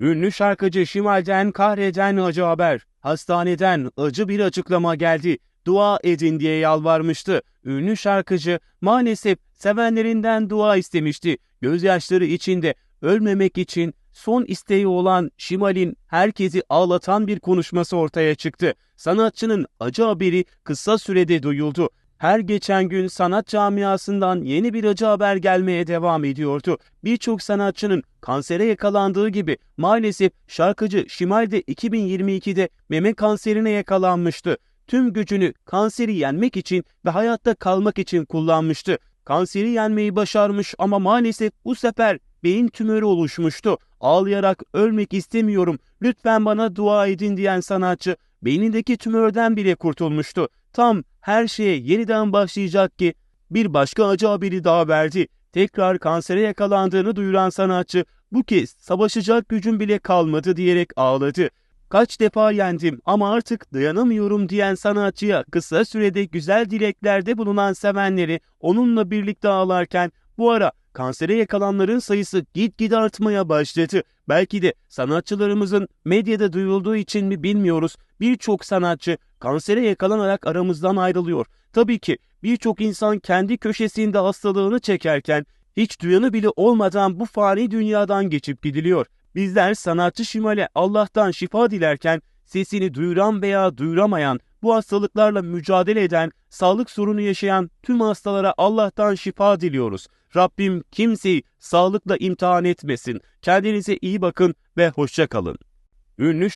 Ünlü şarkıcı Şimal'den kahreden acı haber. Hastaneden acı bir açıklama geldi. Dua edin diye yalvarmıştı. Ünlü şarkıcı maalesef sevenlerinden dua istemişti. Gözyaşları içinde ölmemek için son isteği olan Şimal'in herkesi ağlatan bir konuşması ortaya çıktı. Sanatçının acı haberi kısa sürede duyuldu. Her geçen gün sanat camiasından yeni bir acı haber gelmeye devam ediyordu. Birçok sanatçının kansere yakalandığı gibi maalesef şarkıcı Şimal de 2022'de meme kanserine yakalanmıştı. Tüm gücünü kanseri yenmek için ve hayatta kalmak için kullanmıştı. Kanseri yenmeyi başarmış ama maalesef bu sefer beyin tümörü oluşmuştu. Ağlayarak ölmek istemiyorum, lütfen bana dua edin diyen sanatçı beynindeki tümörden bile kurtulmuştu. Tam her şeye yeniden başlayacak ki bir başka acı haberi daha verdi. Tekrar kansere yakalandığını duyuran sanatçı bu kez savaşacak gücüm bile kalmadı diyerek ağladı. Kaç defa yendim ama artık dayanamıyorum diyen sanatçıya kısa sürede güzel dileklerde bulunan sevenleri onunla birlikte ağlarken bu ara kansere yakalanların sayısı gitgide artmaya başladı. Belki de sanatçılarımızın medyada duyulduğu için mi bilmiyoruz. Birçok sanatçı kansere yakalanarak aramızdan ayrılıyor. Tabii ki birçok insan kendi köşesinde hastalığını çekerken hiç duyanı bile olmadan bu fani dünyadan geçip gidiliyor. Bizler sanatçı Şimal'e Allah'tan şifa dilerken sesini duyuran veya duyuramayan, bu hastalıklarla mücadele eden, sağlık sorunu yaşayan tüm hastalara Allah'tan şifa diliyoruz. Rabbim kimseyi sağlıkla imtihan etmesin. Kendinize iyi bakın ve hoşça kalın. Ünlü